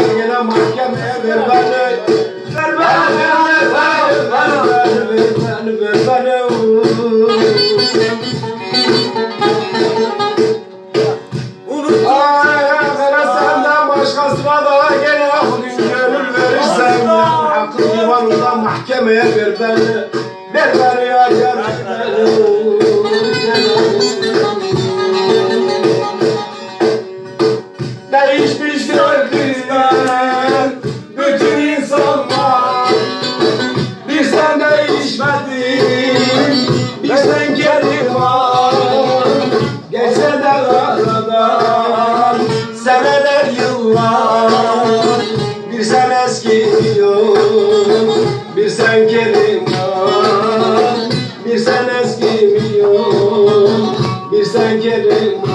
ben yine mahkemeye ver beni Ver beni, ver beni, ver beni, ver beni, ver Mahkemeye ver beni, ver beni ya, ver beni. Değişmedin Bir sen geri var. Geçse de Seneler yıllar. Bir sen eskiyor Bir sen geri var. Bir sen eskimiyor Bir sen geri